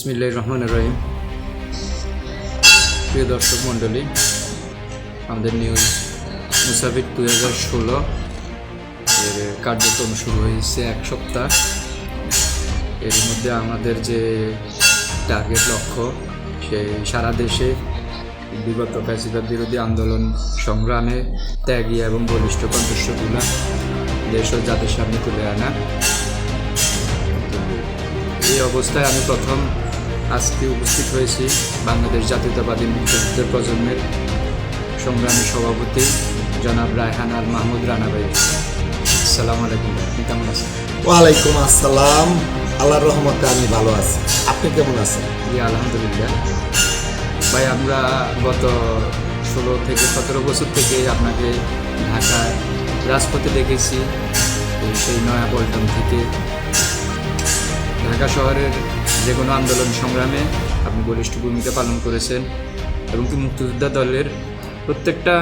বিসমিল্লাহ রহমান রহিম। প্রিয় দর্শক মণ্ডলী, আমাদের নিউজ মুসাফির দু হাজার ষোলো এর কার্যক্রম শুরু হয়েছে এক সপ্তাহ। এর মধ্যে আমাদের যে টার্গেট লক্ষ্য, সেই সারা দেশে বিগত ফ্যাসিবাদ বিরোধী আন্দোলন সংগ্রামে ত্যাগী এবং বলিষ্ঠ কণ্ঠস্বরগুলা দেশ ও জাতির সামনে তুলে আনা। এই অবস্থায় আমি প্রথম আজকে উপস্থিত হয়েছি বাংলাদেশ জাতীয়তাবাদী মুক্তিযুদ্ধের প্রজন্মের সংগ্রামী সভাপতি জনাব রায়হান আল মাহমুদ রানা ভাই। আসসালামু আলাইকুম আপনি কেমন আছেন? ওয়ালাইকুম আসসালাম। আল্লাহর রহমতে আমি ভালো আছি। আপনি কেমন আছেন? জি আলহামদুলিল্লাহ। ভাই আমরা গত ষোলো থেকে সতেরো বছর থেকে আপনাকে ঢাকায় রাজপথে দেখেছি। সেই নয়া পল্টন থেকে ঢাকা শহরের যে কোনো আন্দোলন সংগ্রামে আপনি বলিষ্ঠ ভূমিকা পালন করেছেন এবং কি মুক্তিযোদ্ধা দলের প্রত্যেকটা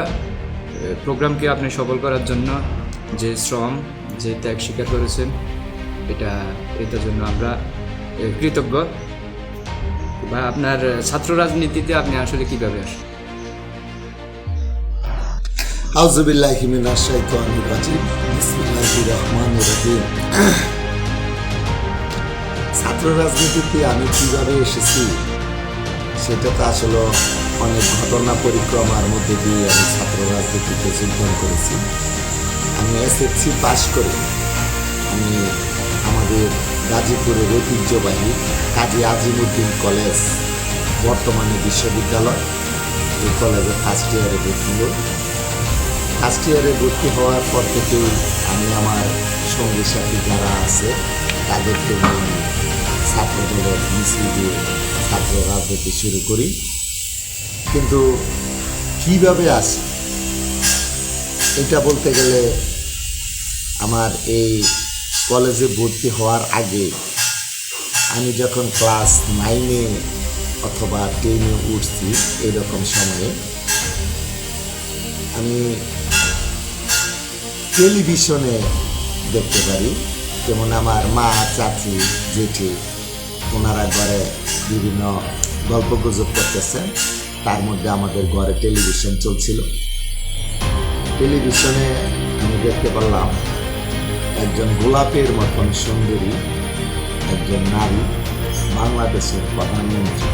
প্রোগ্রামকে আপনি সফল করার জন্য যে শ্রম, যে ত্যাগ স্বীকার করেছেন, এটা, এটার জন্য আমরা কৃতজ্ঞ। বা আপনার ছাত্র রাজনীতিতে আপনি আসলে কীভাবে আসেন? আউজুবিল্লাহি মিনাশ শাইতানির রাজিম। বিসমিল্লাহির রহমানির রহিম। ছাত্র রাজনীতিতে আমি কীভাবে এসেছি, সেটা তো আসলে অনেক ঘটনা, পরিক্রমার মধ্যে দিয়ে আমি ছাত্র রাজনীতিতে যোগদান করেছি। আমি এসএসসি পাশ করে আমি আমাদের গাজীপুরের ঐতিহ্যবাহী কাজী আজিমুদ্দিন কলেজ, বর্তমানে বিশ্ববিদ্যালয়, এই কলেজে ফার্স্ট ইয়ারে ভর্তি হই। ফার্স্ট ইয়ারে ভর্তি হওয়ার পর থেকেই আমি আমার সঙ্গী সাথী যারা আছে, তাদেরকে নিয়ে আমি ছাত্র মিছিল দিয়ে ছাত্র রাজনীতি শুরু করি। কিন্তু কীভাবে আসি? এটা বলতে গেলে আমার এই কলেজে ভর্তি হওয়ার আগে আমি যখন ক্লাস নাইনে অথবা টেনে উঠছি এরকম সময়ে, আমি টেলিভিশনে দেখতে পারি। যেমন আমার মা, চাচি, জেঠি ওনারা ঘরে বিভিন্ন গল্প গুজব করতেছেন তার মধ্যে আমাদের ঘরে টেলিভিশন চলছিল। টেলিভিশনে আমি দেখতে পারলাম, একজন গোলাপের মতন সুন্দরী, একজন নারী, বাংলাদেশের প্রধানমন্ত্রী।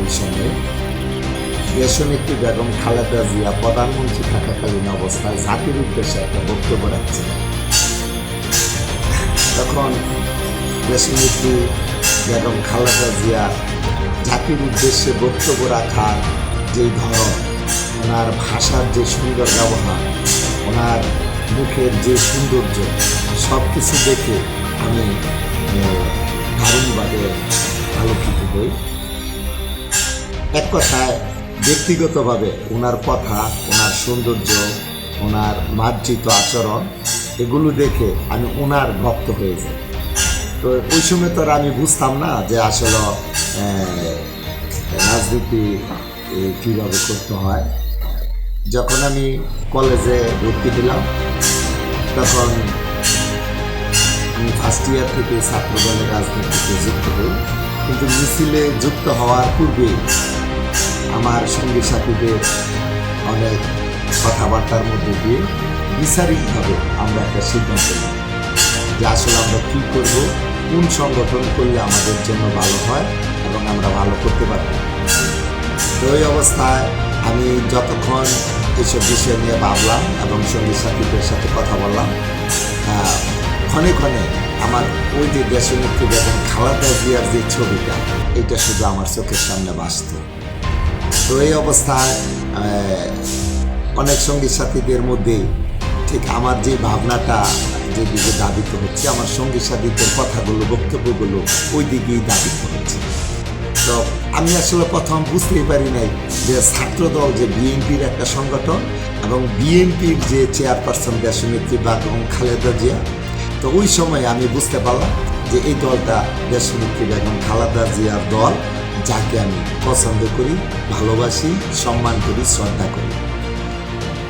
ওই সময়ে দেশনেত্রী বেগম খালেদা জিয়া প্রধানমন্ত্রী থাকাকালীন অবস্থায় জাতির উদ্দেশ্যে একটা বক্তব্য রাখছিলেন। তখন দেশনেত্রী বেগম খালেদা জিয়ার জাতির উদ্দেশ্যে বক্তব্য রাখার যে ধরন, ওনার ভাষার যে সুন্দর ব্যবহার, ওনার মুখের যে সৌন্দর্য সব কিছু দেখে আমি দারুণভাবে আলোকিত হই। এক কথায়, ব্যক্তিগতভাবে ওনার কথা, ওনার সৌন্দর্য, ওনার মার্জিত আচরণ, এগুলো দেখে আমি ওনার ভক্ত হয়ে যাই। তো ওই সময় তো আর আমি বুঝতাম না যে আসলে রাজনীতি কীভাবে করতে হয়। যখন আমি কলেজে ভর্তি হলাম, তখন আমি ফার্স্ট ইয়ার থেকে ছাত্র দলের রাজনীতিতে যুক্ত হই। কিন্তু মিছিলে যুক্ত হওয়ার পূর্বে আমার সঙ্গী সাথীদের অনেক কথাবার্তার মধ্যে দিয়ে বিচারিকভাবে আমরা একটা সিদ্ধান্ত নিই যে আসলে আমরা কী করব কোন সংগঠন করলে আমাদের জন্য ভালো হয় এবং আমরা ভালো করতে পারব। তো অবস্থায় আমি যতক্ষণ এসব বিষয় নিয়ে ভাবলাম এবং সঙ্গী সাথীদের সাথে কথা বললাম ক্ষণে ক্ষণে আমার ওই যে দেশনেত্রী বেগম খালাদা জিয়ার যে ছবিটা, এটা শুধু আমার চোখের সামনে বাঁচত তো এই অবস্থায় অনেক সঙ্গী সাথীদের মধ্যে ঠিক আমার যে ভাবনাটা যেদিকে দাবিত হচ্ছে, আমার সঙ্গী সাথীদের কথাগুলো, বক্তব্যগুলো ওই দিকেই দাবিত হচ্ছে। তো আমি আসলে প্রথম বুঝতেই পারি নাই যে ছাত্রদল, যে বিএনপির একটা সংগঠন এবং বিএনপির যে চেয়ারপারসন দেশনেত্রী বেগম খালেদা জিয়া, তো ওই সময় আমি বুঝতে পারলাম যে এই দলটা দেশনেত্রী বেগম খালেদা জিয়ার দল, যাকে আমি পছন্দ করি, ভালোবাসি, সম্মান করি, শ্রদ্ধা করি।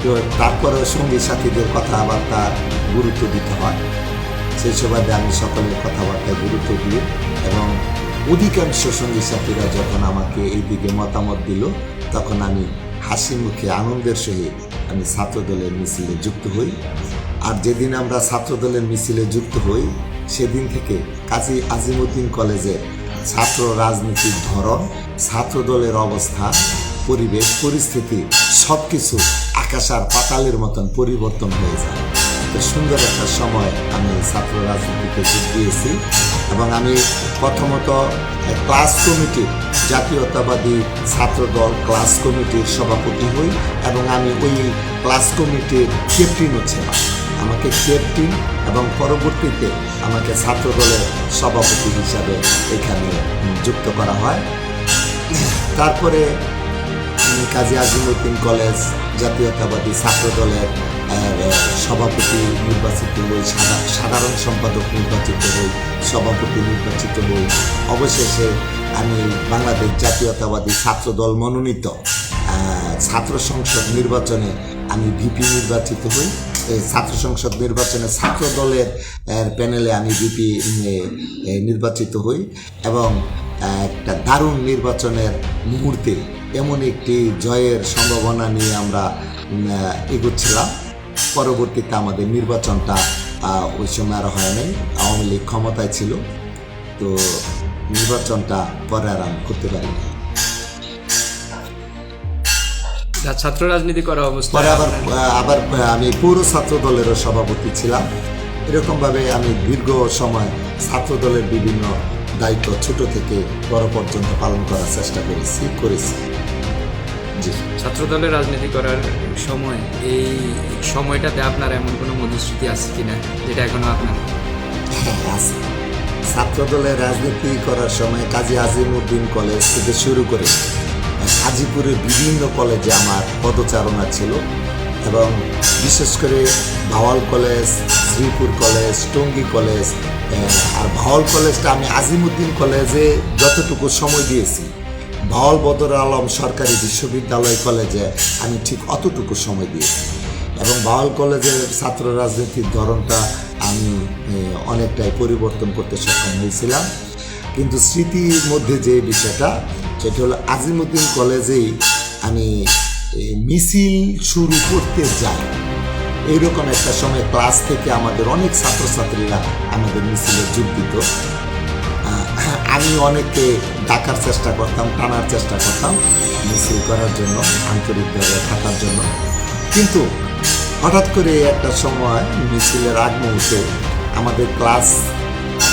তো তারপরে সঙ্গী সাথীদের কথাবার্তা গুরুত্ব দিতে হয়। সেই সুবাদে আমি সকলের কথাবার্তায় গুরুত্ব দিই এবং অধিকাংশ সঙ্গী সাথীরা যখন আমাকে এই দিকে মতামত দিল, তখন আমি হাসি মুখে আনন্দের সহিত আমি ছাত্রদলের মিছিলে যুক্ত হই। আর যেদিন আমরা ছাত্রদলের মিছিলে যুক্ত হই, সেদিন থেকে কাজী আজিমুদ্দিন কলেজে ছাত্র রাজনীতির ধরন, ছাত্রদলের অবস্থা, পরিবেশ, পরিস্থিতি সব কিছু আকাশ আর পাতালের মতন পরিবর্তন হয়ে যায়। সুন্দর একটা সময় আমি ছাত্র রাজনীতিতে যোগ দিয়েছি এবং আমি প্রথমত ক্লাস কমিটি জাতীয়তাবাদী ছাত্রদল ক্লাস কমিটির সভাপতি হই এবং আমি ওই ক্লাস কমিটির ক্যাপ্টেনও ছিলাম আমাকে ক্যাপ্টেন এবং পরবর্তীতে আমাকে ছাত্রদলের সভাপতি হিসাবে এখানে যুক্ত করা হয়। তারপরে কাজী আজিমুদ্দিন কলেজ জাতীয়তাবাদী ছাত্র দলের সভাপতি নির্বাচিত হই সাধারণ সম্পাদক নির্বাচিত হই সভাপতি নির্বাচিত হই অবশেষে আমি বাংলাদেশ জাতীয়তাবাদী ছাত্র দল মনোনীত ছাত্র সংসদ নির্বাচনে আমি ভিপি নির্বাচিত হই। এই ছাত্র সংসদ নির্বাচনে ছাত্র দলের প্যানেলে আমি ভিপি নির্বাচিত হই এবং একটা দারুণ নির্বাচনের মুহূর্তে এমন একটি জয়ের সম্ভাবনা নিয়ে আমরা এগোচ্ছিলাম। পরবর্তীতে আমাদের নির্বাচনটা ওই সময় আর হয় নাই। আওয়ামী লীগ ক্ষমতায় ছিল। তো নির্বাচনটা পরে আর আমি করতে পারিনি। যা ছাত্র রাজনীতি করা অবস্থায় পরে আবার আবার আমি পৌর ছাত্র দলেরও সভাপতি ছিলাম। এরকমভাবে আমি দীর্ঘ সময় ছাত্র দলের বিভিন্ন দায়িত্ব ছোট থেকে বড় পর্যন্ত পালন করার চেষ্টা করেছি করেছি। ছাত্র দলের রাজনীতি করার সময় এই সময়টাতে আপনার এমন কোনো মধুশ্রুতি আছে কিনা যেটা এখনও আপনার? হ্যাঁ, আছে। ছাত্র দলের রাজনীতি করার সময় কাজী আজিমউদ্দিন কলেজ থেকে শুরু করে গাজীপুরের বিভিন্ন কলেজে আমার পদচারণা ছিল। এবং বিশেষ করে Bhawal college, Sreepur college, Tongi college আর ভাওয়াল কলেজটা আমি আজিমুদ্দিন কলেজে যতটুকু সময় দিয়েছি। ভাওয়াল বদর আলম সরকারি বিশ্ববিদ্যালয় কলেজে আমি ঠিক অতটুকু সময় দিয়েছি। এবং বাউল কলেজের ছাত্র রাজনীতির ধরনটা আমি অনেকটাই পরিবর্তন করতে সক্ষম হয়েছিলাম। কিন্তু স্মৃতির মধ্যে যে বিষয়টা, সেটা হলো আজিমুদ্দিন কলেজেই আমি মিছিল শুরু করতে যাই এইরকম একটা সময় ক্লাস থেকে আমাদের অনেক ছাত্রছাত্রীরা আমাদের মিছিলে যোগ দিত। আমি অনেককে ডাকার চেষ্টা করতাম, টানার চেষ্টা করতাম মিছিল করার জন্য আন্তরিকভাবে থাকার জন্য। কিন্তু হঠাৎ করে একটা সময় মিছিলের আগ মুহূর্তে আমাদের ক্লাস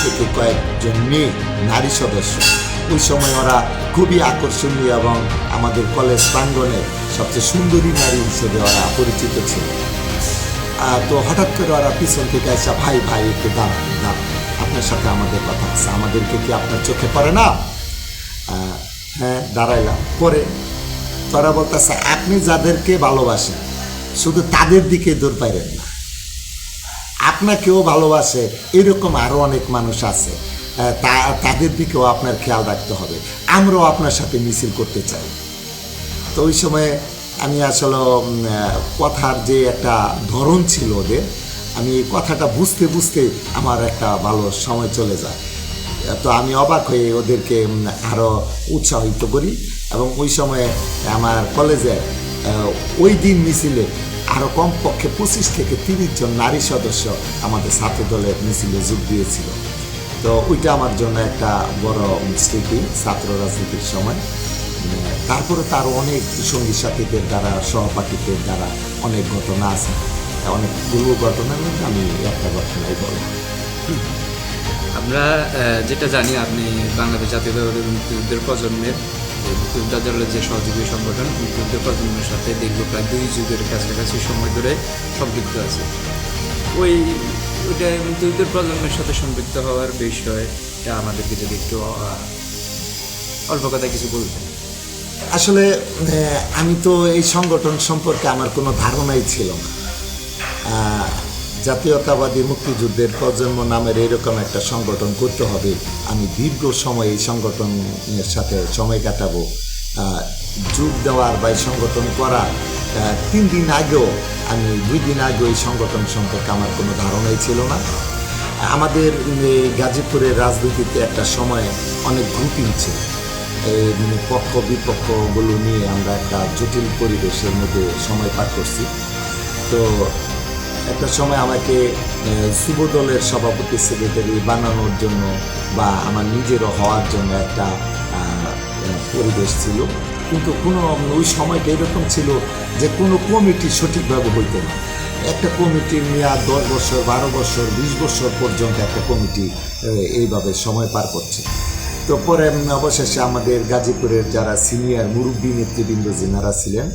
থেকে কয়েকজন মেয়ে, নারী সদস্য, ওই সময় ওরা খুবই আকর্ষণীয় এবং আমাদের কলেজ প্রাঙ্গণের সবচেয়ে সুন্দরী নারী হিসেবে ওরা পরিচিত ছিল। তো হঠাৎ করে ওরা পিছন থেকে আসা ভাই ভাই, একটু দাঁড়ান দাঁড়ান। আপনার সাথে আমাদের কথা আছে। আমাদেরকে কি আপনার চোখে পড়ে না? হ্যাঁ দাঁড়াইলাম। পরে তারা বলতেছে, আপনি যাদেরকে ভালোবাসেন, শুধু তাদের দিকে দৌড় পাইলেন না। আপনাকেও ভালোবাসে, এরকম আরও অনেক মানুষ আছে। তা, তাদের দিকেও আপনার খেয়াল রাখতে হবে। আমরাও আপনার সাথে মিছিল করতে চাই। তো ওই সময় আমি আসলে কথার যে একটা ধরন ছিল ওদের আমি কথাটা বুঝতে বুঝতে আমার একটা ভালো সময় চলে যায়। তো আমি অবাক হয়ে ওদেরকে উম, আরও উৎসাহিত করি এবং ওই সময়ে আমার কলেজে ওই দিন মিছিলে আরও কমপক্ষে পঁচিশ থেকে তিরিশ জন নারী সদস্য আমাদের ছাত্র দলের মিছিলে যোগ দিয়েছিল। তো ওইটা আমার জন্য একটা বড় স্মৃতি ছাত্র রাজনীতির সময়। তারপরে তার অনেক সঙ্গী সাথীদের দ্বারা, সহপাঠীদের দ্বারা অনেক ঘটনা আছে। অনেকগুলো ঘটনার মধ্যে আমি একটা ঘটনাই বলব আমরা যেটা জানি, আপনি বাংলাদেশ জাতীয়তাবাদী মুক্তিযুদ্ধের প্রজন্মের মুক্তিযোদ্ধা যে সহযোগী সংগঠন, মুক্তিযুদ্ধের প্রজন্মের সাথে দীর্ঘ প্রায় দুই যুগের কাছাকাছি সময় ধরে সম্পৃক্ত আছে। ওই, ওইটা মুক্তিযুদ্ধের প্রজন্মের সাথে সম্পৃক্ত হওয়ার বিষয়টা আমাদেরকে যদি একটু অল্প কথা কিছু বলতেন। আসলে আমি তো এই সংগঠন সম্পর্কে আমার কোনো ধারণাই ছিল না। জাতীয়তাবাদী মুক্তিযুদ্ধের প্রজন্ম নামের এরকম একটা সংগঠন করতে হবে। আমি দীর্ঘ সময় এই সংগঠনের সাথে সময় কাটাবো। যোগ দেওয়ার বা এই সংগঠন আহ, তিন দিন আগেও আমি দুই দিন আগেও এই সংগঠন সম্পর্কে আমার কোনো ধারণাই ছিল না। আমাদের গাজীপুরের রাজনীতিতে একটা সময় অনেক গ্রুপিং ছিল। পক্ষ বিপক্ষগুলো নিয়ে আমরা একটা জটিল পরিবেশের মধ্যে সময় পার করছি। তো একটা সময় আমাকে যুব দলের সভাপতি, সেক্রেটারি বানানোর জন্য বা আমার নিজেরও হওয়ার জন্য একটা পরিবেশ ছিল। কিন্তু কোনো ওই সময়টা এরকম ছিল যে কোনো কমিটি সঠিকভাবে হইতো না। একটা কমিটির মেয়াদ দশ বছর, বারো বছর, বিশ বছর পর্যন্ত একটা কমিটি এইভাবে সময় পার করছে। তো পরে অবশেষে আমাদের গাজীপুরের যারা সিনিয়র মুরব্বী নেতৃবৃন্দ যেনারা ছিলেন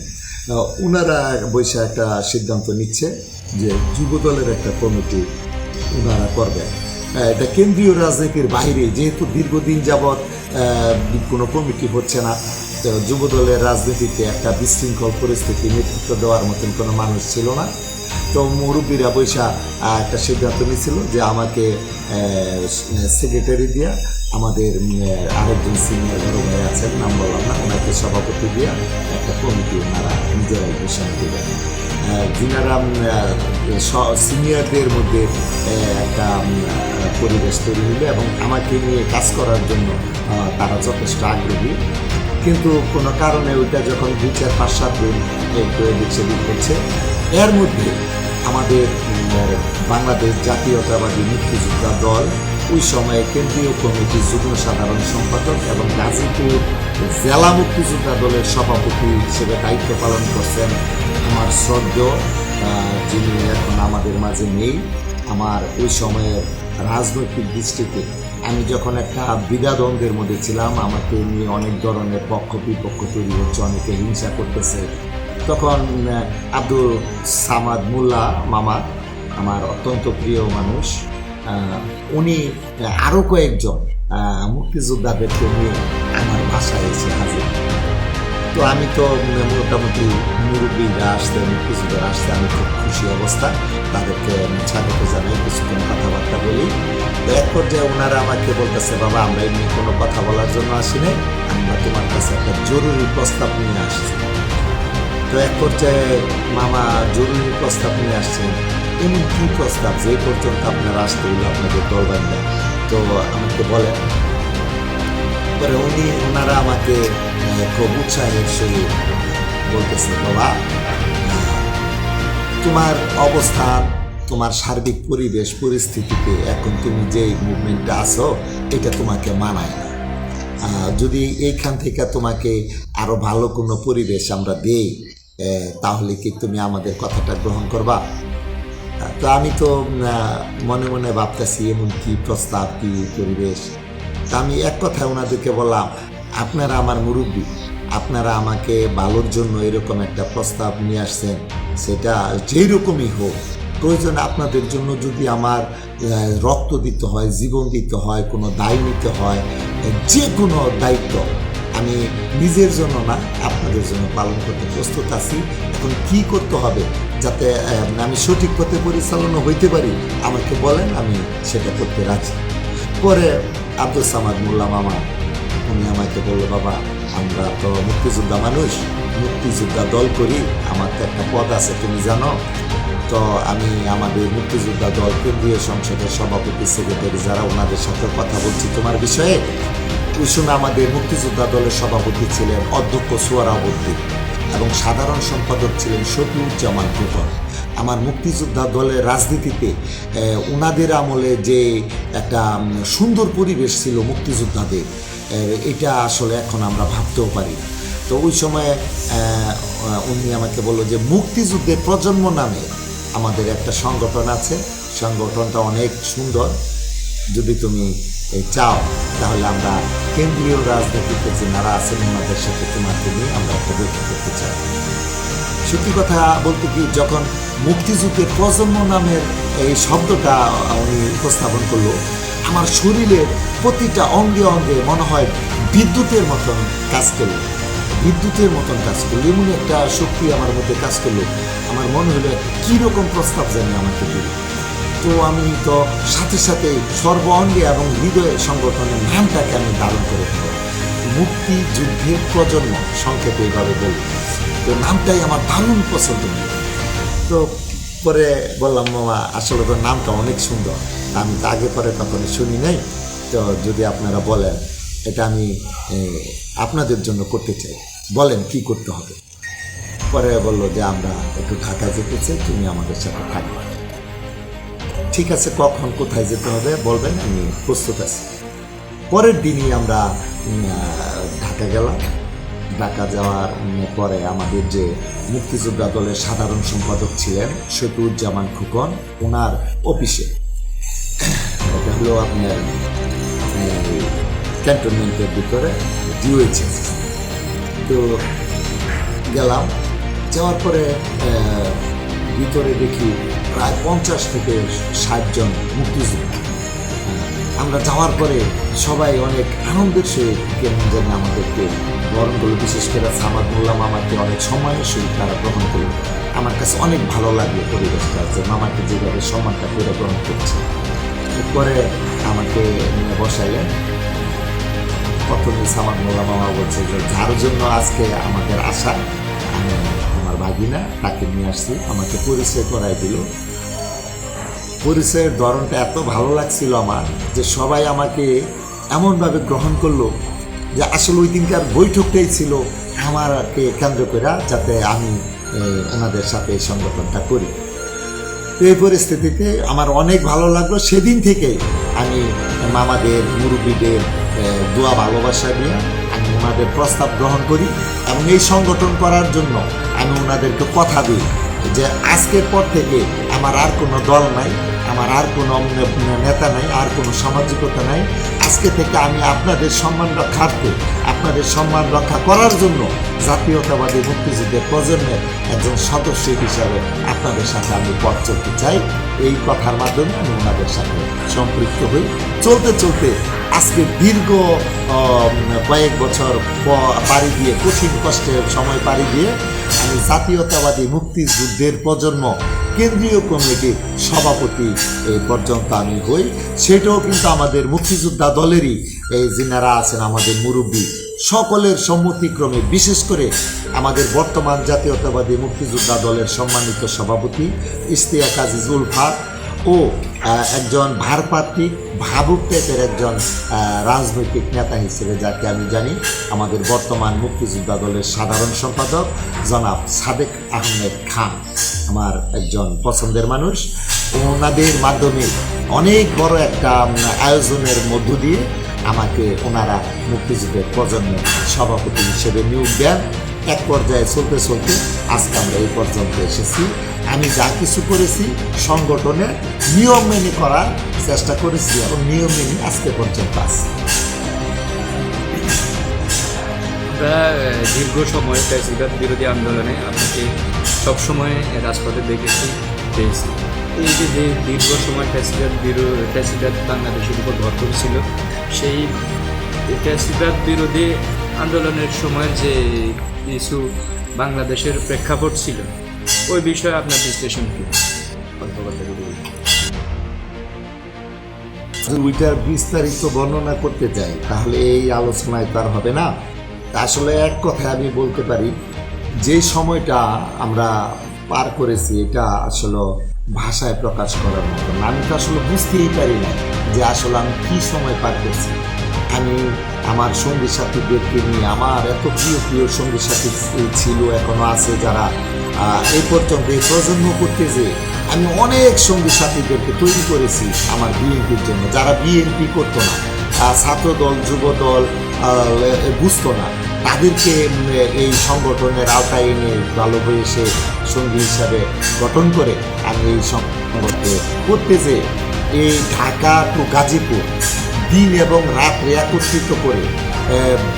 ওনারা বৈশা একটা সিদ্ধান্ত নিচ্ছে যে যুবদলের একটা কমিটি ওনারা করবেন। এটা কেন্দ্রীয় রাজনীতির বাইরে, যেহেতু দীর্ঘদিন যাবৎ কোনো কমিটি হচ্ছে না যুবদলের রাজনীতিতে একটা বিশৃঙ্খল পরিস্থিতি নেতৃত্ব দেওয়ার মতন কোনো মানুষ ছিল না। তো মুরব্বীরা বৈশা একটা সিদ্ধান্ত নিয়েছিল যে আমাকে সেক্রেটারি দিয়া আমাদের আরেকজন সিনিয়র বড় ভাই আছেন নাম বললাম না, ওনাকে সভাপতি দিয়া একটা কমিটি ওনারা নিজেরাই ঘোষণা দেবেন যিনারা সিনিয়রদের মধ্যে একটা পরিবেশ তৈরি হইবে এবং আমাকে নিয়ে কাজ করার জন্য তারা যথেষ্ট আগ্রহী। কিন্তু কোনো কারণে ওইটা যখন দুই চার, পাঁচ, সাত দিন একটু এদিক হচ্ছে, এর মধ্যে আমাদের বাংলাদেশ জাতীয়তাবাদী মুক্তিযোদ্ধা দল ওই সময়ে কেন্দ্রীয় কমিটির যুগ্ম সাধারণ সম্পাদক এবং গাজীপুর জেলা মুক্তিযোদ্ধা দলের সভাপতি হিসেবে দায়িত্ব পালন করছেন আমার শ্রদ্ধেয় যিনি এখন আমাদের মাঝে নেই। আমার ওই সময়ের রাজনৈতিক দৃষ্টিতে আমি যখন একটা বিদাদ্বন্দ্বের মধ্যে ছিলাম, আমাকে নিয়ে অনেক ধরনের পক্ষ বিপক্ষ তৈরি হচ্ছে, অনেকে হিংসা করতেছে। তখন আব্দুল সামাদ মোল্লা মামা, আমার অত্যন্ত প্রিয় মানুষ উনি আরও কয়েকজন মুক্তিযোদ্ধাদেরকে নিয়ে আমার বাসায় এসে হাজির। তো আমি তো মোটামুটি মুরব্বীরা আসতে মুক্তিযোদ্ধারা আসতে আমি খুব খুশি অবস্থা। তাদেরকে স্বাগত জানাই, কিছুক্ষণ কথাবার্তা বলি। এক পর্যায়ে ওনারা আমাকে বলতেছে, বাবা, আমরা এমনি কোনো কথা বলার জন্য আসি নাই, আমরা তোমার কাছে একটা জরুরি প্রস্তাব নিয়ে আসছি। তো এক পর্যায়ে মামা জরুরি প্রস্তাব নিয়ে আসছেন এমন কি প্রস্তাব যে পর্যন্ত আপনারা আসতে হইল আপনাদের দলবান্ধা তো আমাকে বলেন। পরে উনি, ওনারা আমাকে খুব উৎসাহের সহিত বলতেছে, বাবা তোমার অবস্থান, তোমার সার্বিক পরিবেশ, পরিস্থিতিতে এখন তুমি যে মুভমেন্টে আছো, এটা তোমাকে মানায় না। যদি এইখান থেকে তোমাকে আরও ভালো কোনো পরিবেশ আমরা দেই তাহলে কি তুমি আমাদের কথাটা গ্রহণ করবা? তো আমি তো মনে মনে ভাবতেছি এমন কি প্রস্তাব, কি পরিবেশ। তা আমি এক কথায় ওনাদেরকে বললাম, আপনারা আমার মুরব্বী, আপনারা আমাকে ভালোর জন্য এরকম একটা প্রস্তাব নিয়ে আসছেন, সেটা যেই রকমই হোক, প্রয়োজন আপনাদের জন্য যদি আমার রক্ত দিতে হয়, জীবন দিতে হয়, কোনো দায় নিতে হয়, যে কোনো দায়িত্ব আমি নিজের জন্য না, আপনাদের জন্য পালন করতে প্রস্তুত আছি। এখন কি করতে হবে যাতে আমি সঠিক পথে পরিচালনা হইতে পারি, আমাকে বলেন, আমি সেটা করতে রাজি। পরে আব্দুল সামাদ মোল্লা মামা, উনি আমাকে বলল, বাবা, আমরা তো মুক্তিযোদ্ধা মানুষ, মুক্তিযোদ্ধা দল করি, আমার তো একটা পদ আছে, তুমি জানো। তো আমি আমাদের মুক্তিযোদ্ধা দল কেন্দ্রীয় সংসদের সভাপতি, সেক্রেটারি, যারা ওনাদের সাথে কথা বলছি তোমার বিষয়ে ওই সময় আমাদের মুক্তিযোদ্ধা দলের সভাপতি ছিলেন অধ্যক্ষ সুয়ারাবর্তী এবং সাধারণ সম্পাদক ছিলেন শফিউজ্জামান কুতর আমার মুক্তিযোদ্ধা দলের রাজনীতিতে ওনাদের আমলে যে একটা সুন্দর পরিবেশ ছিল মুক্তিযোদ্ধাদের এটা আসলে এখন আমরা ভাবতেও পারি। তো ওই সময় উনি আমাকে বলল যে, মুক্তিযুদ্ধের প্রজন্ম নামে আমাদের একটা সংগঠন আছে। সংগঠনটা অনেক সুন্দর। যদি তুমি চাও, তাহলে আমরা কেন্দ্রীয় রাজনীতিতে যে নারা আছেন ওনাদের সাথে নিয়ে আমরা একটা বৈঠক করতে চাই। সত্যি কথা বলতে কি, যখন মুক্তিযুদ্ধের প্রজন্ম নামের এই শব্দটা উনি উপস্থাপন করল, আমার শরীরের প্রতিটা অঙ্গে অঙ্গে মনে হয় বিদ্যুতের মতন কাজ করল। বিদ্যুতের মতন কাজ করল এমন একটা শক্তি আমার মধ্যে কাজ করল। আমার মনে হলো, কীরকম প্রস্তাব জানি আমাকে দিল। তো আমি তো সাথে সাথে সর্ব অঙ্গে এবং হৃদয় সংগঠনের নামটাকে আমি ধারণ করে ফেললাম মুক্তিযুদ্ধের প্রজন্ম সংক্ষেপে এইভাবে বলব তো নামটাই আমার দারুণ পছন্দ। তো পরে বললাম, মামা, আসলে তো নামটা অনেক সুন্দর। আমি তো আগে পরে কখনো শুনি নাই। তো যদি আপনারা বলেন, এটা আমি আপনাদের জন্য করতে চাই। বলেন, কি করতে হবে? পরে বলল যে, আমরা একটু ঢাকা যেতে চাই, তুমি আমাদের সাথে থাকবে। ঠিক আছে কখন কোথায় যেতে হবে? বলবেন, আমি প্রস্তুত আছি। পরের দিনই আমরা ঢাকা গেলাম। ঢাকা যাওয়ার পরে আমাদের যে মুক্তিযোদ্ধা দলের সাধারণ সম্পাদক ছিলেন, শফিউজ্জামান খুকন, ওনার অফিসে। এটা হলো আপনার ক্যান্টনমেন্টের ভিতরে ডিওএইচএস তো গেলাম। যাওয়ার পরে ভিতরে দেখি প্রায় পঞ্চাশ থেকে ষাট জন মুক্তিযোদ্ধা। আমরা যাওয়ার পরে সবাই অনেক আনন্দের সহিত কেমন যেন আমাদেরকে বরণ করল। বিশেষ করে সামাদ মোল্লা মামাকে অনেক সম্মানের সহিত তারা গ্রহণ করল। আমার কাছে অনেক ভালো লাগল পরিবেশটা, যে মামাকে যেভাবে সম্মানটা করে গ্রহণ করছে। এরপরে আমাকে নিয়ে বসাইলেন। প্রথমে সামাদ মোল্লা মামা বলছে যে, যার জন্য আজকে আমাদের আশা, আমি ভাগিনা, তাকে নিয়ে আসছি। আমাকে পরিচয় করাই দিল। পরিচয়ের ধরনটা এত ভালো লাগছিল আমার যে সবাই আমাকে এমনভাবে গ্রহণ করল যে আসলে ওই দিনকার বৈঠকটাই ছিল আমারকে কেন্দ্র করে যাতে আমি ওনাদের সাথে এই সংগঠনটা করি। তো এই পরিস্থিতিতে আমার অনেক ভালো লাগল। সেদিন থেকে আমি মামাদের, মুরব্বীদের দোয়া ভালোবাসা দিয়ে আমি ওনাদের প্রস্তাব গ্রহণ করি এবং এই সংগঠন করার জন্য আমি ওনাদেরকে কথা দিই যে আজকের পর থেকে আমার আর কোনো দল নাই, আমার আর কোনো নেতা নাই, আর কোনো সামাজিকতা নাই। আজকে থেকে আমি আপনাদের সম্মান রক্ষার্থে, আপনাদের সম্মান রক্ষা করার জন্য জাতীয়তাবাদী মুক্তিযুদ্ধের প্রজন্মের একজন সদস্য হিসাবে আপনাদের সাথে আমি পথ চলতে চাই। এই কথার মাধ্যমে আমি ওনাদের সাথে সম্পৃক্ত হই। চলতে চলতে আজকে দীর্ঘ কয়েক বছর পাড়ি দিয়ে, কঠিন কষ্টের সময় পাড়ি দিয়ে আমি জাতীয়তাবাদী মুক্তিযুদ্ধের প্রজন্ম, কেন্দ্রীয় কমিটির সভাপতি এই পর্যন্ত আমি হই। সেটাও কিন্তু আমাদের মুক্তিযোদ্ধা দলেরই, এই যিনারা আছেন আমাদের মুরব্বী সকলের সম্মতিক্রমে, বিশেষ করে আমাদের বর্তমান জাতীয়তাবাদী মুক্তিযোদ্ধা দলের সম্মানিত সভাপতি ইশতিয়াক আজিজ উলফাত ও একজন ভারপ্রান্তিক ভাবুক টাইপের একজন রাজনৈতিক নেতা হিসেবে যাকে আমি জানি, আমাদের বর্তমান মুক্তিযোদ্ধা দলের সাধারণ সম্পাদক জনাব সাদেক আহমেদ খান, আমার একজন পছন্দের মানুষ। ওনাদের মাধ্যমে অনেক বড় একটা আয়োজনের মধ্য দিয়ে আমাকে ওনারা মুক্তিযুদ্ধের প্রজন্মের সভাপতি হিসেবে নিয়োগ দেন। এক পর্যায়ে চলতে চলতে আজকে আমরা এই পর্যন্ত এসেছি। আমি যা কিছু করেছি সংগঠনে নিয়ম মেনে করার চেষ্টা করেছি এবং নিয়ম মেনে আজকে পর্যন্ত আছি। দীর্ঘ সময় ফ্যাসিবাদ বিরোধী আন্দোলনে আপনাকে সবসময় রাজপথে দেখেছি, পেয়েছি। এই যে দীর্ঘ সময় ফ্যাসিবাদ বিরোধী ফ্যাসিবাদ বাংলাদেশের উপর ভর করেছিল সেই ফ্যাসিবাদ বিরোধী আন্দোলনের সময় যে কিছু বাংলাদেশের প্রেক্ষাপট ছিল, ওই বিষয়ে আপনার বিশ্লেষণ কি? ওইটার বিস্তারিত বর্ণনা করতে চাই, তাহলে এই আলোচনায় তার হবে না। আসলে এক কথায় আমি বলতে পারি, যে সময়টা আমরা পার করেছি, এটা আসলে ভাষায় প্রকাশ করার মতো আমি তো আসলে বুঝতেই পারি না। যে আসলে আমি কি সময় পার করছি? আমি আমার সঙ্গী সাথীদেরকে নিয়ে, আমার এত প্রিয় প্রিয় সঙ্গী সাথী ছিল, এখনও আছে যারা এই পর্যন্ত এই প্রজন্ম করতে যে আমি অনেক সঙ্গী সাথীদেরকে তৈরি করেছি আমার বিএনপির জন্য। যারা বিএনপি করতো না ছাত্র দল যুব দল বুঝতো না। তাদেরকে এই সংগঠনের আওতায় এনে ভালো হয়ে সে সঙ্গী হিসাবে গঠন করে আমি এই সংগঠনে করতে যে এই ঢাকা টু গাজীপুর দিন এবং রাত্রে একত্রিত করে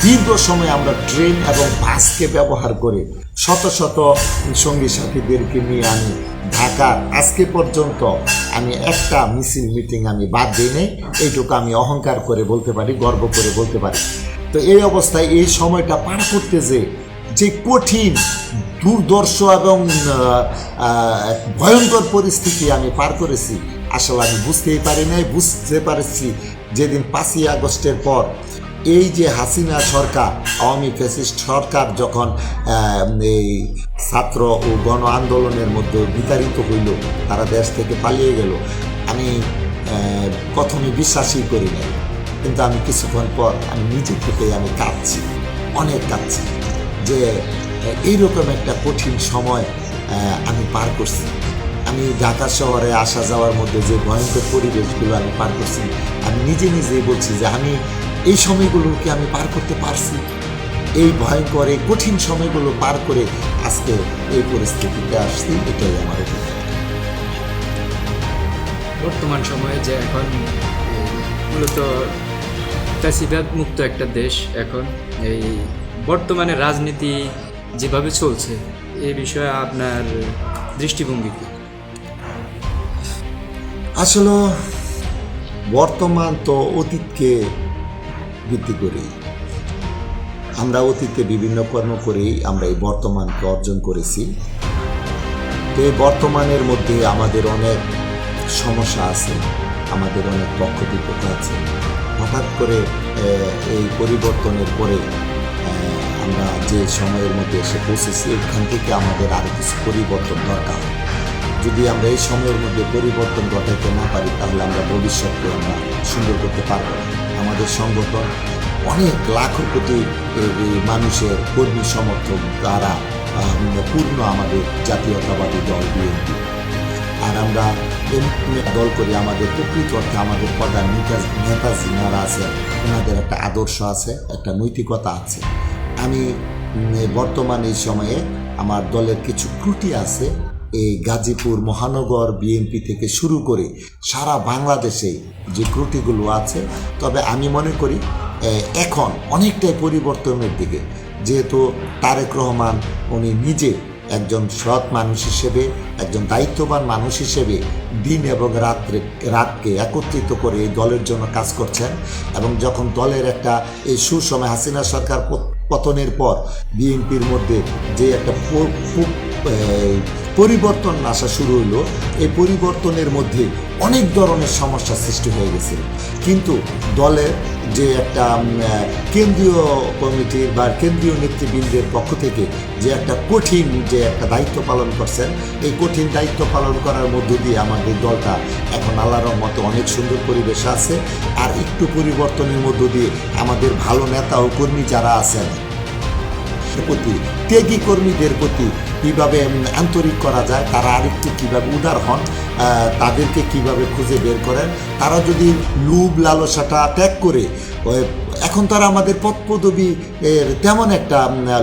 দীর্ঘ সময় আমরা ট্রেন এবং বাসকে ব্যবহার করে শত শত সঙ্গী সাথীদেরকে নিয়ে আমি ঢাকা আজকে পর্যন্ত আমি একটা মিছিল মিটিং আমি বাদ দিই নাই, এইটুকু আমি অহংকার করে বলতে পারি, গর্ব করে বলতে পারি। তো এই অবস্থায় এই সময়টা পার করতে যে যে কঠিন দুর্দর্শ এবং ভয়ঙ্কর পরিস্থিতি আমি পার করেছি আসলে আমি বুঝতেই পারি নাই, বুঝতে পারছি যেদিন পাঁচই আগস্টের পর এই যে হাসিনা সরকার, আওয়ামী ফ্যাসিস্ট সরকার যখন এই ছাত্র ও গণ আন্দোলনের মধ্যে বিতাড়িত হইল, তারা দেশ থেকে পালিয়ে গেল, আমি প্রথমে বিশ্বাসই করি নাই। কিন্তু আমি কিছুক্ষণ পর আমি নিজে থেকেই আমি কাঁদছি, অনেক কাঁদছি যে এইরকম একটা কঠিন সময় আমি পার করছি। আমি ঢাকা শহরে আসা যাওয়ার মধ্যে যে ভয়ঙ্কর পরিবেশগুলো আমি পার করছি, আমি নিজে নিজেই বলছি যে আমি এই সময়গুলোকে আমি পার করতে পারছি। এই ভয়ঙ্কর, এই কঠিন সময়গুলো পার করে আজকে এই পরিস্থিতিতে আসছি, এটাই আমার বর্তমান সময়ে যে এখন, মূলত ফ্যাসিবাদ মুক্ত একটা দেশ এখন, এই বর্তমানে রাজনীতি যেভাবে চলছে, এ বিষয়ে আপনার দৃষ্টিভঙ্গি কি? আসলে বর্তমান তো অতীতকে ভিত্তি করেই আমরা অতীতে বিভিন্ন কর্ম করেই আমরা এই বর্তমানকে অর্জন করেছি। তো এই বর্তমানের মধ্যে আমাদের অনেক সমস্যা আছে, আমাদের অনেক পক্ষ বিপক্ষ আছে। হঠাৎ করে এই পরিবর্তনের পরে আমরা যে সময়ের মধ্যে এসে পৌঁছেছি, এখান থেকে আমাদের আরও কিছু পরিবর্তন দরকার। যদি আমরা এই সময়ের মধ্যে পরিবর্তন ঘটাতে না পারি, তাহলে আমরা ভবিষ্যৎকে আমরা সুন্দর করতে পারব। আমাদের সংগঠন অনেক লাখো কোটি মানুষের কর্মী সমর্থক দ্বারা পূর্ণ আমাদের জাতীয়তাবাদী দল বিএনপি আর আমরা দল করি আমাদের প্রকৃত অর্থে আমাদের প্রধান নেতা নেতা যিনারা আছেন ওনাদের একটা আদর্শ আছে, একটা নৈতিকতা আছে আমি বর্তমান এই সময়ে আমার দলের কিছু ত্রুটি আছে এই গাজীপুর মহানগর বিএনপি থেকে শুরু করে সারা বাংলাদেশে যে ত্রুটিগুলো আছে, তবে আমি মনে করি এখন অনেকটাই পরিবর্তনের দিকে। যেহেতু তারেক রহমান, উনি নিজে একজন সৎ মানুষ হিসেবে, একজন দায়িত্ববান মানুষ হিসেবে দিন এবং রাত্রে, রাতকে একত্রিত করে এই দলের জন্য কাজ করছেন এবং যখন দলের একটা এই সুসময় হাসিনা সরকার পতনের পর বিএনপির মধ্যে যে একটা এই পরিবর্তন আসা শুরু হলো এই পরিবর্তনের মধ্যে অনেক ধরনের সমস্যা সৃষ্টি হয়ে গেছিল। কিন্তু দলের যে একটা কেন্দ্রীয় কমিটির বা কেন্দ্রীয় নেতৃবৃন্দের পক্ষ থেকে যে একটা কঠিন যে একটা দায়িত্ব পালন করছেন, এই কঠিন দায়িত্ব পালন করার মধ্য দিয়ে আমাদের দলটা এখন আল্লাহর মতো অনেক সুন্দর পরিবেশ আছে। আর একটু পরিবর্তনের মধ্য দিয়ে আমাদের ভালো নেতা ও কর্মী যারা আছেন প্রতি, ত্যাগী কর্মীদের প্রতি কীভাবে আন্তরিক করা যায়, তারা আরেকটু কীভাবে উদার হন তাদেরকে কীভাবে খুঁজে বের করেন, তারা যদি লুব লালসাটা ত্যাগ করে এখন তারা আমাদের পদ পদবি এর তেমন একটা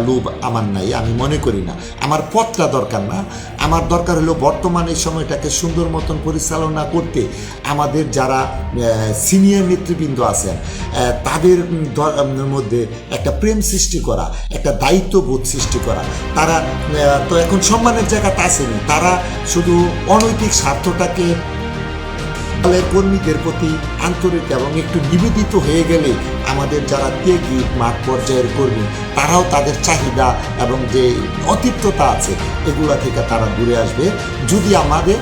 লোভ আমার নাই, আমি মনে করি না। আমার পথটা দরকার না। আমার দরকার হলো বর্তমান এই সময়টাকে সুন্দর মতন পরিচালনা করতে আমাদের যারা সিনিয়র নেতৃবৃন্দ আছেন তাদের মধ্যে একটা প্রেম সৃষ্টি করা, একটা দায়িত্ববোধ সৃষ্টি করা। তারা তো এখন সম্মানের জায়গাটা আসেনি। তারা শুধু অনৈতিক স্বার্থটাকে দলের কর্মীদের প্রতি আন্তরিক এবং একটু নিবেদিত হয়ে গেলে আমাদের যারা ত্যাগী মাঠ পর্যায়ের কর্মী, তারাও তাদের চাহিদা এবং যে অতিপ্ততা আছে, এগুলা থেকে তারা দূরে আসবে। যদি আমাদের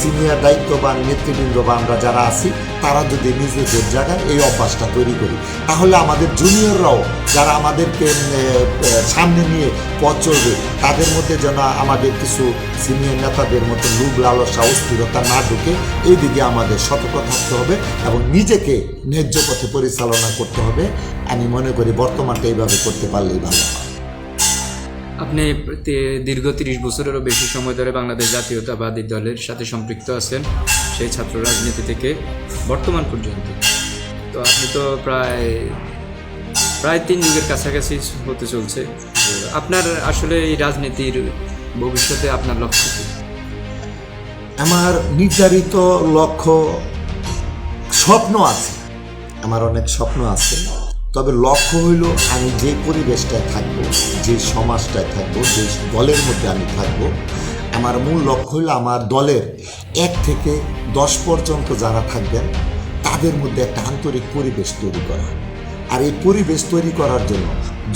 সিনিয়র দায়িত্ববান নেতৃবৃন্দ বা আমরা যারা আছি, তারা যদি নিজেদের জায়গায় এই অভ্যাসটা তৈরি করি, তাহলে আমাদের জুনিয়ররাও যারা আমাদেরকে সামনে নিয়ে পথ চলবে, তাদের মধ্যে যেন আমাদের কিছু সিনিয়র নেতাদের মতো লুব লালসা, অস্থিরতা না ঢুকে এই দিকে আমাদের সতর্ক থাকতে হবে এবং নিজেকে ন্যায্য পথে পরিচালনা করতে হবে। আমি মনে করি বর্তমানটা এইভাবে করতে পারলেই ভালো হয়। আপনি দীর্ঘ তিরিশ বছরেরও বেশি সময় ধরে বাংলাদেশ জাতীয়তাবাদী দলের সাথে সম্পৃক্ত আছেন সেই ছাত্র রাজনীতি থেকে বর্তমান পর্যন্ত। তো আপনি তো প্রায় প্রায় তিন যুগের কাছাকাছি হতে চলছে। আপনার আসলে এই রাজনীতির ভবিষ্যতে আপনার লক্ষ্য কী? আমার নির্ধারিত লক্ষ্য, স্বপ্ন আছে। আমার অনেক স্বপ্ন আছে। তবে লক্ষ্য হইল আমি যে পরিবেশটায় থাকব, যে সমাজটায় থাকব, যে দলের মধ্যে আমি থাকব, আমার মূল লক্ষ্য হইল আমার দলের এক থেকে দশ পর্যন্ত যারা থাকবেন, তাদের মধ্যে একটা আন্তরিক পরিবেশ তৈরি করা। আর এই পরিবেশ তৈরি করার জন্য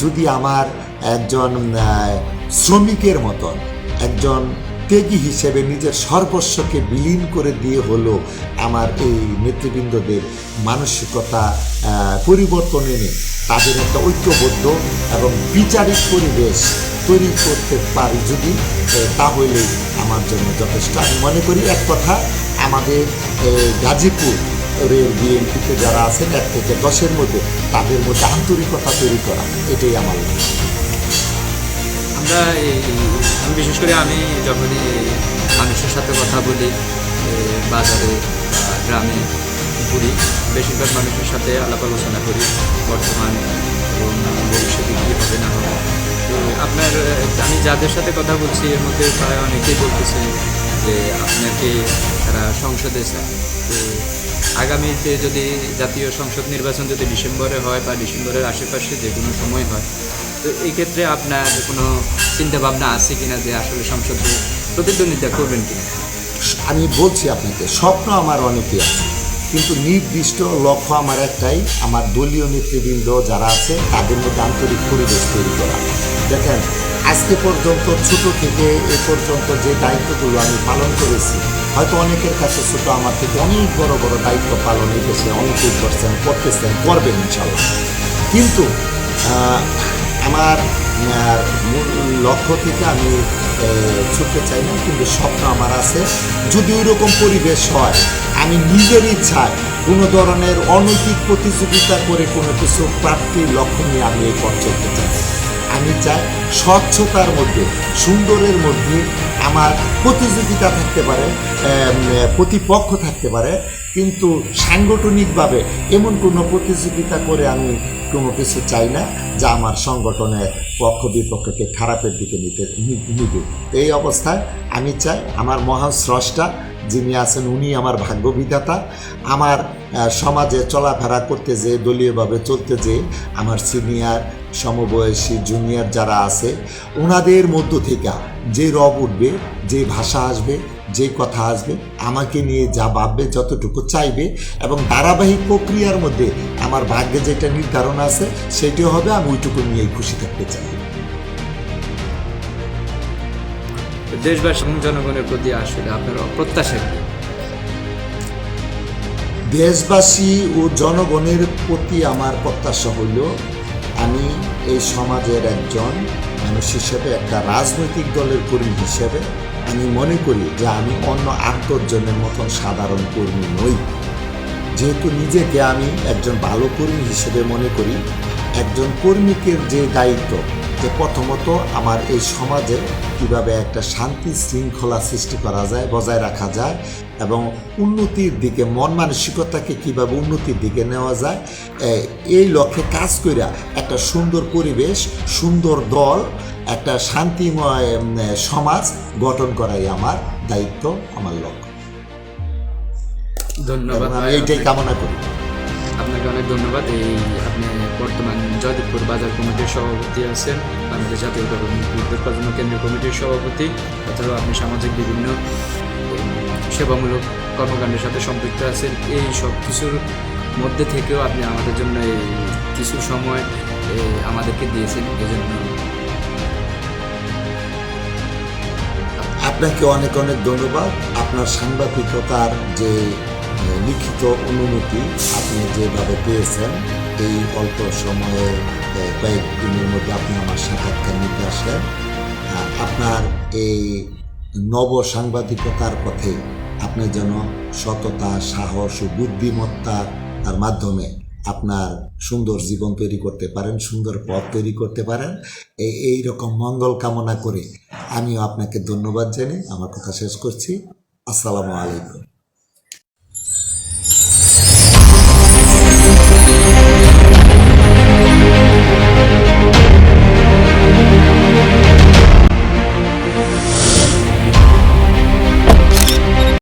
যদি আমার একজন শ্রমিকের মতন, একজন ত্যাগী হিসেবে নিজের সর্বস্বকে বিলীন করে দিয়ে হলো আমার এই নেতৃবৃন্দদের মানসিকতা পরিবর্তন এনে তাদের একটা ঐক্যবদ্ধ এবং বিচারিক পরিবেশ তৈরি করতে পারি যদি তাহলে আমার জন্য যথেষ্ট আমি মনে করি এক কথা, আমাদের গাজীপুর রেল বিএনপিতে যারা আছেন, এক থেকে দশের মধ্যে তাদের মধ্যে আন্তরিকতা তৈরি করা, এটাই আমার লক্ষ্য। আমরা আমি বিশেষ করে আমি যখনই মানুষের সাথে কথা বলি বাজারে গ্রামে ঘুরি, বেশিরভাগ মানুষের সাথে আলাপ আলোচনা করি, বর্তমান এবং ভবিষ্যতে কী হবে, না হবে। তো আপনার, আমি যাদের সাথে কথা বলছি, এর মধ্যে প্রায় অনেকেই বলতেছে যে আপনাকে তারা সংসদে চায়। তো আগামীতে যদি জাতীয় সংসদ নির্বাচন যদি ডিসেম্বরে হয় বা ডিসেম্বরের আশেপাশে যে কোনো সময় হয়, তো এই ক্ষেত্রে আপনার কোনো চিন্তা ভাবনা আছে কিনা যে আসলে সংসদে প্রতিদ্বন্দ্বিতা করবেন কিনা? আমি বলছি আপনাকে, স্বপ্ন আমার অনেকই আছে, কিন্তু নির্দিষ্ট লক্ষ্য আমার একটাই, আমার দলীয় নেতৃবৃন্দ যারা আছে, তাদের মধ্যে আন্তরিক পরিবেশ তৈরি করা। দেখেন, আজকে পর্যন্ত ছোট থেকে এ পর্যন্ত যে দায়িত্বগুলো আমি পালন করেছি হয়তো অনেকের কাছে ছোট আমার থেকে অনেক বড় বড় দায়িত্ব পালন এসেছে অনেকেই করছেন, করতেছেন, করবেন ইনশাল্লাহ কিন্তু আমার মূল লক্ষ্য থেকে আমি ছুটতে চাই না, কিন্তু স্বপ্ন আমার আছে। যদি ওইরকম পরিবেশ হয়, আমি নিজের ইচ্ছায় কোনো ধরনের অনৈতিক প্রতিযোগিতা করে কোনো কিছু প্রাপ্তির লক্ষ্য নিয়ে আমি এই পথ চলতে চাই। আমি চাই স্বচ্ছতার মধ্যে, সুন্দরের মধ্যে আমার প্রতিযোগিতা থাকতে পারে প্রতিপক্ষ থাকতে পারে, কিন্তু সাংগঠনিকভাবে এমন কোনো প্রতিযোগিতা করে আমি কোনো কিছু চাই না যা আমার সংগঠনের পক্ষ বিপক্ষকে খারাপের দিকে নিতে নিবে। এই অবস্থায় আমি চাই আমার মহান স্রষ্টা যিনি আছেন উনি আমার ভাগ্য বিধাতা আমার সমাজে চলাফেরা করতে যে দলীয়ভাবে চলতে যে আমার সিনিয়র সমবয়সী জুনিয়র যারা আছে ওনাদের মধ্য থেকে যে রব উঠবে যে ভাষা আসবে যে কথা আসবে আমাকে নিয়ে যা ভাববে যতটুকু চাইবে এবং ধারাবাহিক প্রক্রিয়ার মধ্যে আমার ভাগ্যে যেটা নির্ধারণ আছে সেটিও হবে আমি ওইটুকু নিয়েই খুশি থাকতে চাই। দেশবাসী জনগণের প্রতি আসলে আপনার প্রত্যাশা দেশবাসী ও জনগণের প্রতি আমার প্রত্যাশা হইল আমি এই সমাজের একজন মানুষ হিসেবে, একটা রাজনৈতিক দলের কর্মী হিসেবে আমি মনে করি যে আমি অন্য আত্মজনের মতন সাধারণ কর্মী নই। যেহেতু নিজেকে আমি একজন ভালো কর্মী হিসেবে মনে করি, একজন কর্মীকে যে দায়িত্ব যে প্রথমত আমার এই সমাজে কীভাবে একটা শান্তি শৃঙ্খলা সৃষ্টি করা যায় বজায় রাখা যায় এবং উন্নতির দিকে মন মানসিকতাকে কীভাবে উন্নতির দিকে নেওয়া যায় এই লক্ষ্যে কাজ কইরা একটা সুন্দর পরিবেশ সুন্দর দল একটা শান্তিময় সমাজ গঠন করাই আমার দায়িত্ব আমার লক্ষ্য। ধন্যবাদ আমি এইটাই কামনা করি। আপনাকে অনেক ধন্যবাদ। এই আপনি বর্তমান জয়দেবপুর বাজার কমিটির সভাপতি আছেন, বাংলাদেশ জাতীয় নির্বাচন কেন্দ্রীয় কমিটির সভাপতি তাছাড়াও আপনি সামাজিক বিভিন্ন সেবামূলক কর্মকাণ্ডের সাথে সম্পৃক্ত আছেন। এই সব কিছুর মধ্যে থেকেও আপনি আমাদের জন্য এই কিছু সময় আমাদেরকে দিয়েছেন। এই জন্য আপনাকে অনেক অনেক ধন্যবাদ। আপনার সাংবাদিকতার যে লিখিত অনুমতি আপনি যেভাবে পেয়েছেন এই অল্প সময়ে আহ, কয়েকদিনের মধ্যে আপনি আমার সাক্ষাৎকার নিতে আসলেন। আপনার এই নব সাংবাদিকতার পথে আপনি যেন সততা সাহস ও বুদ্ধিমত্তার তার মাধ্যমে আপনার সুন্দর জীবন তৈরি করতে পারেন সুন্দর পথ তৈরি করতে পারেন এই রকম মঙ্গল কামনা করে আমিও আপনাকে ধন্যবাদ জানাই আমার কথা শেষ করছি। আসসালামু আলাইকুম।